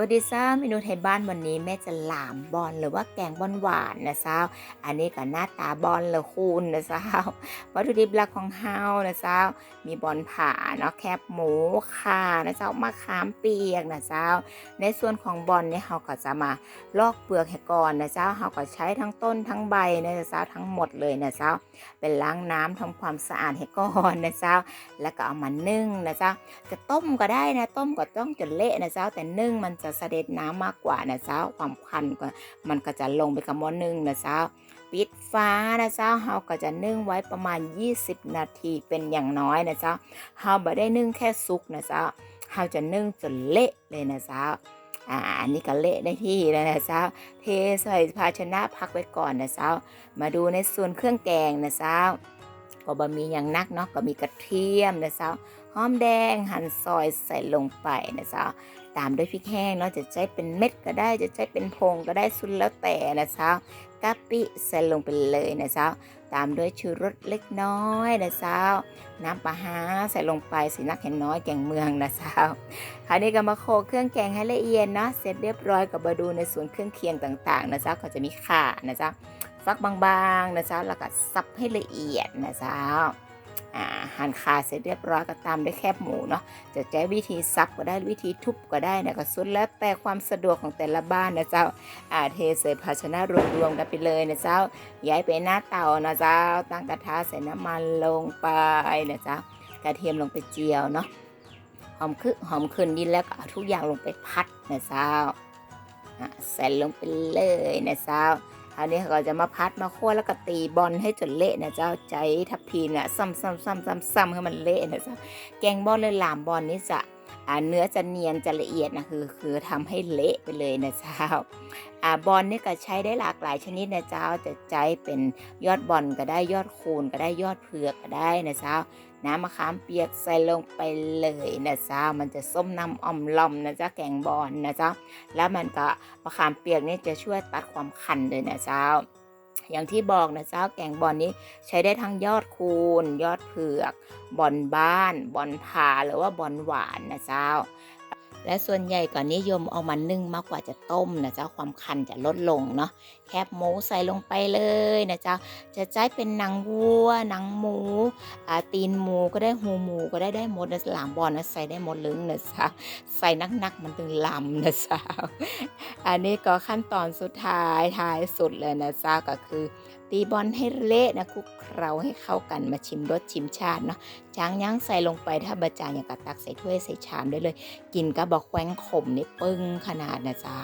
วัสดีจ้าเมนูไทยบ้านวันนี้แม่จะหลามบอลหรือว่าแกงบอลหวานนะเจ้าอันนี้ก็หน้าตาบอลเลยคุณนะเจ้าวัตถุดิบหลักของเฮานะเจ้ามีบอลผ่าเนาะแคบหมูข่านะเจ้ามะขามเปียกนะเจ้าในส่วนของบอลเนี่ยเราก็จะมาลอกเปลือกให้ก่อนนะเจ้าเราก็ใช้ทั้งต้นทั้งใบนะเจ้าทั้งหมดเลยนะเจ้าเป็นล้างน้ำทำความสะอาดให้ก่อนนะเจ้าแล้วก็เอามานึ่งนะเจ้าจะต้มก็ได้นะต้มก็ต้องจะเละนะเจ้าแต่นึ่งมันจะเสด็จน้ำมากกว่านะเจ้าความควันก็มันก็จะลงไปกับหม้อนึ่งนะเจ้าปิดฟ้านะเจ้าเฮาก็จะนึ่งไว้ประมาณ 20 นาทีเป็นอย่างน้อยนะเจ้าเฮาบ่ได้นึ่งแค่สุกนะเจ้าเฮาจะนึ่งจนเละเลยนะเจ้าอ่าอันนี้ก็เละได้ที่แล้วนะเจ้าเทใส่ภาชนะพักไว้ก่อนนะเจ้ามาดูในส่วนเครื่องแกงนะเจ้า ก็บะมีอย่างนักเนาะก็มีกระเทียมนะเจ้าหอมแดงหั่นซอยใส่ลงไปนะเจ้าตามด้วยพริกแห้งเนาะจะใช้เป็นเม็ดก็ได้จะใช้เป็นพงก็ได้สุดแล้วแต่นะเจ้ากะปิใส่ลงไปเลยนะเจ้าตามด้วยชูรสเล็กน้อยนะเจ้าน้ำปลาฮาใส่ลงไปสีนักเห็นน้อยแกงเมืองนะเจ้าคราวนี้ก็มาโขเครื่องแกงให้ละเอียดเนาะเสร็จเรียบร้อยก็มาดูในส่วนเครื่องเคียงต่างๆนะเจ้าก็จะมีข่านะเจ้า ฟักบางๆนะจ้าแล้วก็สับให้ละเอียดนะจ้าอ่าหั่นขาเสร็จเรียบร้อยก็ตามด้วยแคบหมูเนาะจะใช้วิธีซับก็ได้วิธีทุบก็ได้นะก็สุดแล้วแต่ความสะดวกของแต่ละบ้านนะเจ้าอาเทใส่ภาชนะรวมๆกันไปเลยนะเจ้าย้ายไปหน้าเตานะเจ้าตั้งกระทะใส่น้ำมันลงไปนะเจ้ากระเทียมลงไปเจียวเนาะหอมขึ้นหอมขึ้นดินแล้วก็เอาทุกอย่างลงไปพัดนะเจ้าอะใส่ลงไปเลยนะเจ้า อันนี้เขาก็จะมาพัดมาคั่วแล้วก็ตีบอลให้จนเละนะเจ้าใจทับพีเนี่ยซ้ำซ้ำซ้ำซ้ำซ้ำให้มันเละนะเจ้าแกงบอลเลยหลามบอลนี่จะ เนื้อจะเนียนจะละเอียดนะคือคือทำให้เละไปเลยนะเจ้าอ่าบอลนี่ก็ใช้ได้หลากหลายชนิดนะเจ้าจะใช้เป็นยอดบอลก็ได้ยอดคูนก็ได้ยอดเผือกก็ได้นะเจ้าน้ำมะขามเปียกใส่ลงไปเลยนะเจ้ามันจะส้มน้ำอ่อมลอมนะเจ้าแกงบอลนะเจ้าแล้วมันก็มะขามเปียกนี่จะช่วยตัดความคันเลยนะเจ้า อย่างที่บอกนะเจ้าแกงบอลนี้ใช้ได้ทั้งยอดคูณ ยอดเผือก บอลบ้าน บอลผาหรือว่าบอลหวานนะเจ้า และส่วนใหญ่ก็นิยมเอามานึ่งมากกว่าจะต้มนะเจ้าความคันจะลดลงเนาะแคบหมูใส่ลงไปเลยนะเจ้าจะใช้เป็นหนังวัวหนังหมูอ่าตีนหมูก็ได้หูหมูก็ได้ได้หมดนะหลามบอลนะใส่ได้หมดเลยนะเจ้าใส่นักๆมันถึงลำนะเจ้าอันนี้ก็ขั้นตอนสุดท้ายท้ายสุดเลยนะเจ้าก็คือ ตีบอลให้เละนะคุกเคล้าให้เข้ากันมาชิมรสชิมชาติเนาะจางยั้งใส่ลงไปถ้าบะจางอย่างกระตักใส่ถ้วยใส่ชามได้เลย กินก็บอกแคว้งขมนี่ปึ้งขนาดนะเจ้า